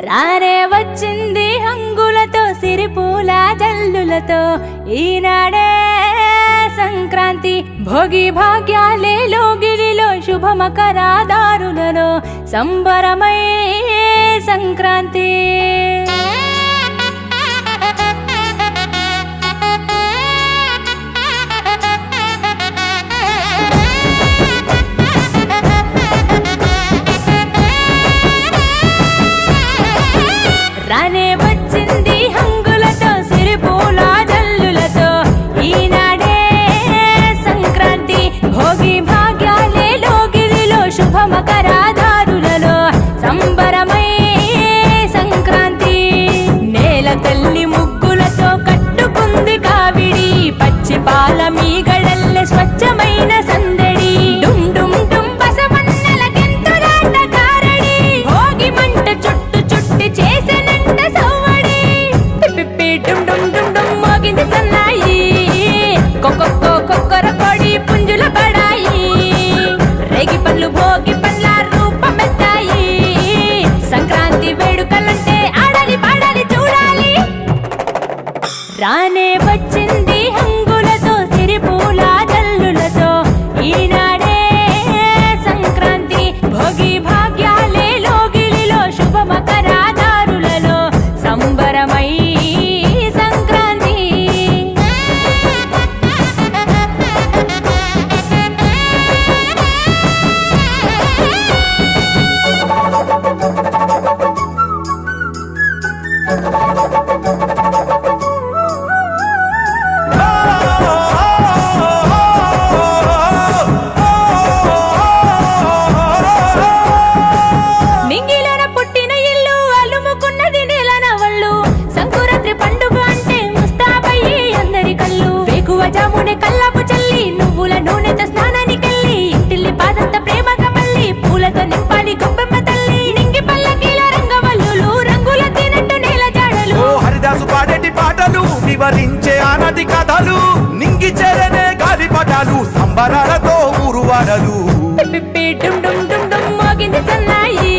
రారే వచ్చింది హంగులతో సిరిపూల జల్లులతో. ఈనాడే సంక్రాంతి భోగి భాగ్యాలే లోగిలిలో శుభమకరాదారులలో సంబరమై సంక్రాంతి. boogie వివరించే అనది కథలు నింగి చెరనే గాలిపటాలు సంబరాలతో ఊరు వరలు సన్నాయి.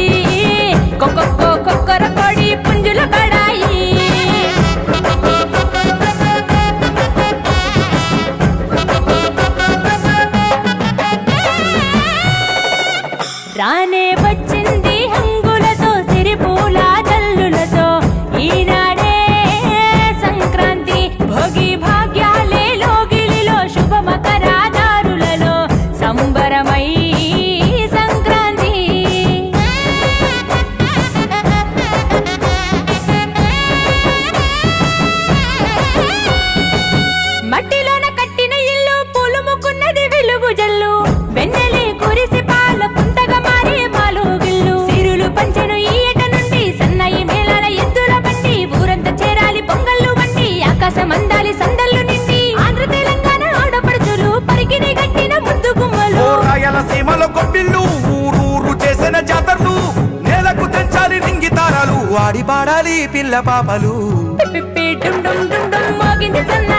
కొడి పుంజుల పడ పిల్ల పాపలు. డుమ్ డుమ్ డుమ్ మోగింది సన్న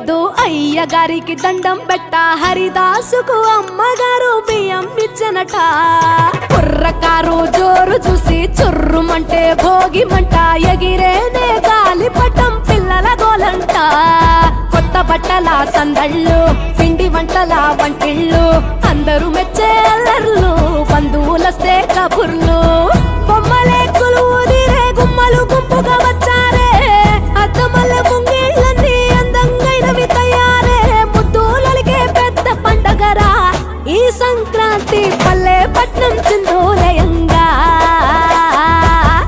వద్దు అయ్య గారికి దండం పెట్ట. హరిదాసుకు అమ్మగారు బియ్యం ఇచ్చనట. కుర్రకారు జోరు చూసి చుర్రుమంటే భోగిమంట. ఎగిరేనే గాలిపటం పిల్లల గోలంట. కొత్త బట్టల సందళ్ళు పిండి వంటల వంటిళ్ళు. అందరూ మెచ్చే ఈ సంక్రాంతి పల్లె పట్నం చిందోలయంగా.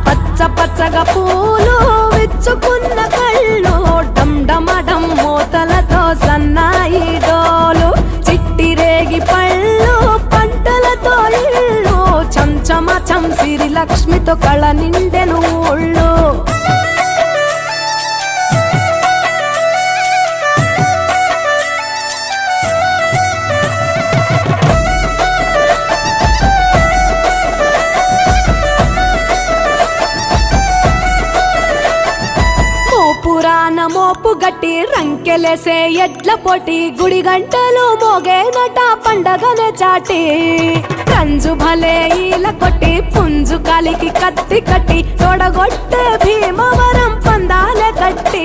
పచ్చ పచ్చగా పూలు విచ్చుకున్న కళ్ళు డమ్డమడం మూతలతో సన్నాయి డోలు. చిట్టి రేగి పళ్ళు పంటలతో ఇళ్ళు చంచమ చంసిరి లక్ష్మితో కళ నిండెను రంకెలేసే ఎడ్ల పొటి గుడి గంటలు మోగేనట పండగనే చాటి. కంజు భలే ఈల కొట్టి పుంజు కాలికి కత్తి కట్టి తొడగొట్టే భీమవరం పందాలే కట్టి.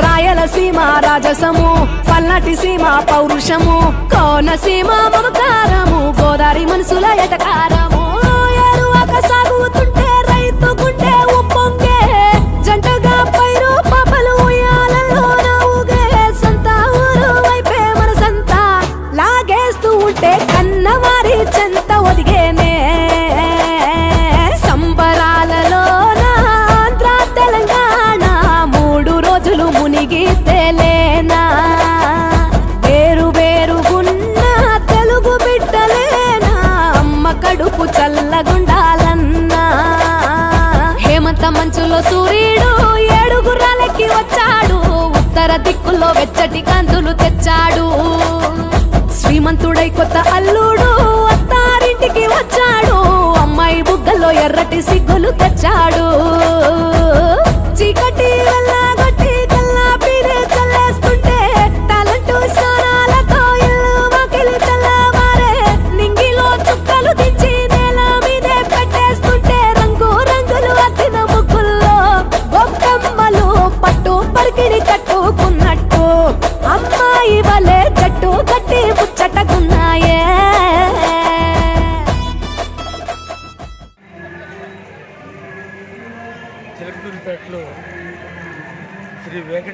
రాయలసీమ రాజసము పల్నాటి సీమ పౌరుషము కోనసీమ మమకారము గోదారి మనసుల ఎటకార మంచులో సూర్యుడు ఏడుగురాలకి వచ్చాడు. ఉత్తర దిక్కులో వెచ్చటి కందులు తెచ్చాడు. శ్రీమంతుడై కొత్త అల్లుడు అత్తారింటికి వచ్చాడు. అమ్మాయి బుగ్గలో ఎర్రటి సిగ్గులు తెచ్చాడు.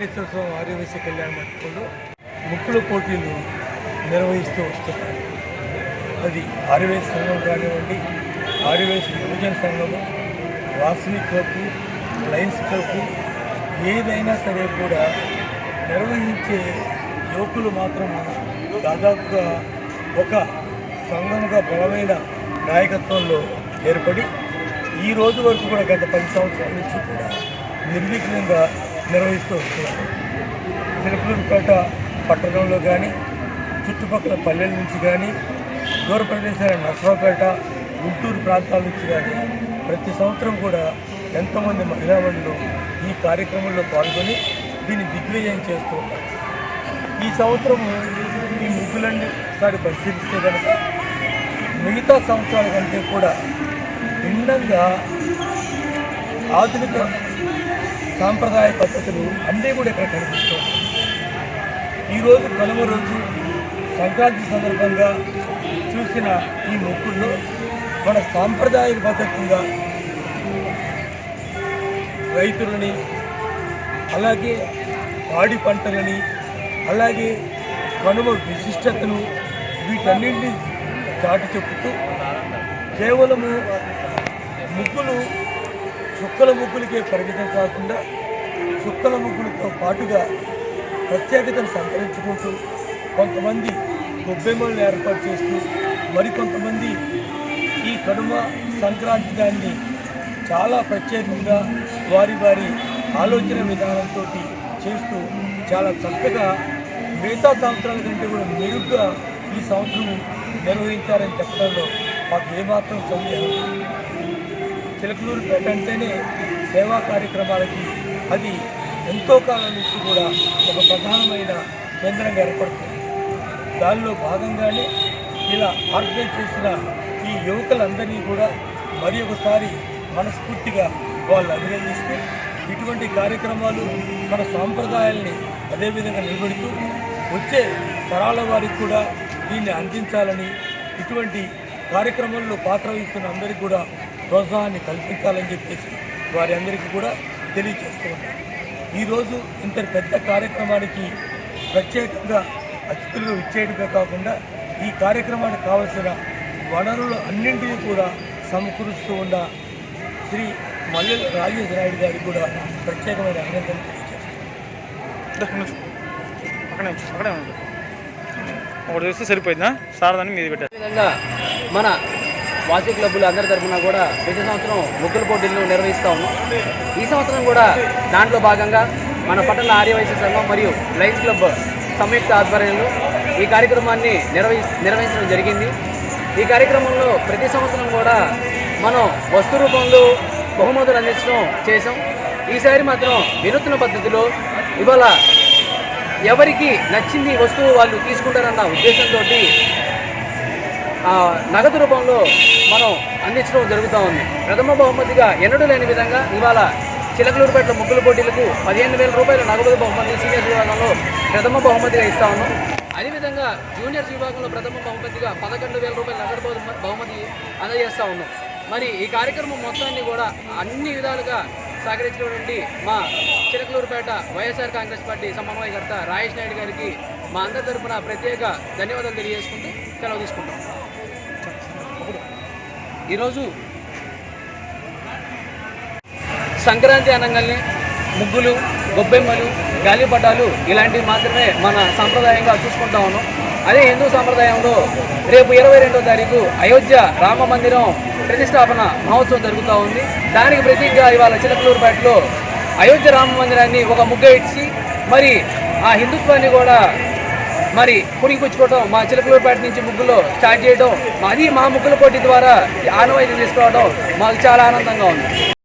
వెంకటేశ్వర స్వామి ఆర్యవేశ కళ్యాణ మండపంలో ముక్కుల పోటీలు నిర్వహిస్తూ వస్తున్నారు. అది ఆర్యవేశ సంఘం కానివ్వండి ఆర్యవేశ యువజన సంఘము వాసిని క్లబ్ లయన్స్ క్లబ్ ఏదైనా సరే కూడా నిర్వహించే యువకులు మాత్రం దాదాపుగా ఒక సంఘముగా బలమైన నాయకత్వంలో ఏర్పడి ఈ రోజు వరకు కూడా గత పది సంవత్సరాల నుంచి కూడా నిర్విఘ్నంగా నిర్వహిస్తూ వస్తున్నారు చిలకలూరుపేట పట్టణంలో కానీ చుట్టుపక్కల పల్లెల నుంచి కానీ దూర ప్రదేశాల నర్సరావుపేట గుంటూరు ప్రాంతాల నుంచి కానీ ప్రతి సంవత్సరం కూడా ఎంతోమంది మహిళామణులు ఈ కార్యక్రమంలో పాల్గొని దీన్ని దిగ్విజయం చేస్తూ ఉంటారు. ఈ సంవత్సరం ఈ ముగ్గులన్నీ ఒకసారి పరిశీలిస్తే కనుక మిగతా సంవత్సరాల కంటే కూడా భిన్నంగా ఆధునిక సాంప్రదాయ పద్ధతులు అన్నీ కూడా ఇక్కడ కనిపిస్తాయి ఈరోజు కనుమ రోజు సంక్రాంతి సందర్భంగా చూసిన ఈ మొక్కుల్లో మన సాంప్రదాయ పద్ధతిగా రైతులని అలాగే పాడి పంటలని అలాగే కనుమ విశిష్టతను వీటన్నింటినీ చాటి చెప్పుతూ కేవలము ముగ్గులు చుక్కల ముగ్గులకే పరిమితం కాకుండా చుక్కల ముగ్గులతో పాటుగా ప్రత్యేకతను సంతరించుకుంటూ కొంతమంది గొబ్బెమ్మలను ఏర్పాటు చేస్తూ మరికొంతమంది ఈ కనుమ సంక్రాంతి దాన్ని చాలా ప్రత్యేకంగా వారి వారి ఆలోచన విధానంతో చేస్తూ చాలా చక్కగా మిగతా సంవత్సరాల కంటే కూడా మెరుగ్గా ఈ సంవత్సరం నిర్వహించారని చెప్పడంలో మాకు ఏమాత్రం సందేహం చిలకలూరుపేట అంటేనే సేవా కార్యక్రమాలకి అది ఎంతో కాలం నుంచి కూడా ఒక ప్రధానమైన కేంద్రంగా ఏర్పడుతుంది. దానిలో భాగంగానే ఇలా ఆర్గనైజ్ చేసిన ఈ యువకులందరినీ కూడా మరి ఒకసారి మనస్ఫూర్తిగా వాళ్ళు అభినందిస్తూ ఇటువంటి కార్యక్రమాలు మన సాంప్రదాయాల్ని అదేవిధంగా నిలబెడుతూ వచ్చే తరాల వారికి కూడా దీన్ని అందించాలని ఇటువంటి కార్యక్రమంలో పాత్ర వహిస్తున్న అందరికీ కూడా ప్రోత్సాహాన్ని కల్పించాలని చెప్పేసి వారి అందరికీ కూడా తెలియజేస్తూ ఉన్నారు ఈరోజు ఇంత పెద్ద కార్యక్రమానికి ప్రత్యేకంగా అతిథులు ఇచ్చేయడమే కాకుండా ఈ కార్యక్రమానికి కావలసిన వనరులు అన్నింటినీ కూడా సమకూరుస్తూ ఉన్న శ్రీ మల్లెల రాజేశ్వర నాయుడు గారికి కూడా ప్రత్యేకమైన అభినందనలు అక్కడే ఉంచు. ఒకటి చూస్తే సరిపోయిందా? శారదాన్ని మీది పెట్టారు మన వాసీ క్లబ్బులు అందరి తరఫున కూడా ప్రతి సంవత్సరం ముగ్గుల పోటీలను నిర్వహిస్తూ ఉన్నాం. ఈ సంవత్సరం కూడా దాంట్లో భాగంగా మన పట్టణ ఆర్యవైశ్య సంఘం మరియు లైన్స్ క్లబ్ సంయుక్త ఆధ్వర్యంలో ఈ కార్యక్రమాన్ని నిర్వహి నిర్వహించడం జరిగింది. ఈ కార్యక్రమంలో ప్రతి సంవత్సరం కూడా మనం వస్తు రూపంలో బహుమతులు అందించడం చేసాం ఈసారి మాత్రం వినూత్న పద్ధతిలో ఇవాళ ఎవరికి నచ్చింది వస్తువు వాళ్ళు తీసుకుంటారన్న ఉద్దేశంతో నగదు రూపంలో మనం అందించడం జరుగుతూ ఉంది. ప్రథమ బహుమతిగా ఎన్నడూ లేని విధంగా ఇవాళ చిలకలూరుపేట ముగ్గుల పోటీలకు పదిహేను వేల రూపాయల నగదు బహుమతి సీనియర్స్ విభాగంలో ప్రథమ బహుమతిగా ఇస్తా ఉన్నాం. అదేవిధంగా జూనియర్స్ విభాగంలో ప్రథమ బహుమతిగా పదకొండు వేల రూపాయల నగదు బహుమతి అందజేస్తూ ఉన్నాం. మరి ఈ కార్యక్రమం మొత్తాన్ని కూడా అన్ని విధాలుగా సహకరించినటువంటి మా చిలకలూరుపేట వైఎస్ఆర్ కాంగ్రెస్ పార్టీ సమన్వయకర్త రాజేష్ నాయుడు గారికి మా అందరి తరఫున ప్రత్యేక ధన్యవాదాలు తెలియజేసుకుంటూ సెలవు తీసుకుంటాం. ఈరోజు సంక్రాంతి అనగానే ముగ్గులు గొబ్బెమ్మలు గాలిపటాలు ఇలాంటివి మాత్రమే మన సాంప్రదాయంగా చూసుకుంటా ఉన్నాం. అదే హిందూ సాంప్రదాయంలో రేపు ఇరవై రెండో తారీఖు అయోధ్య రామ మందిరం ప్రతిష్టాపన మహోత్సవం జరుగుతూ ఉంది. దానికి ప్రతీకగా ఇవాళ చిలకలూరుపేటలో అయోధ్య రామ మందిరాన్ని ఒక ముగ్గ ఇచ్చి మరి ఆ హిందుత్వాన్ని కూడా మరి పురిగిపుచ్చుకోవడం మా చిలకలూరుపేట నుంచి ముగ్గులో స్టార్ట్ చేయడం అది మా ముగ్గుల పోటీ ద్వారా ఆనవాయితీ తీసుకోవడం మాకు చాలా ఆనందంగా ఉంది.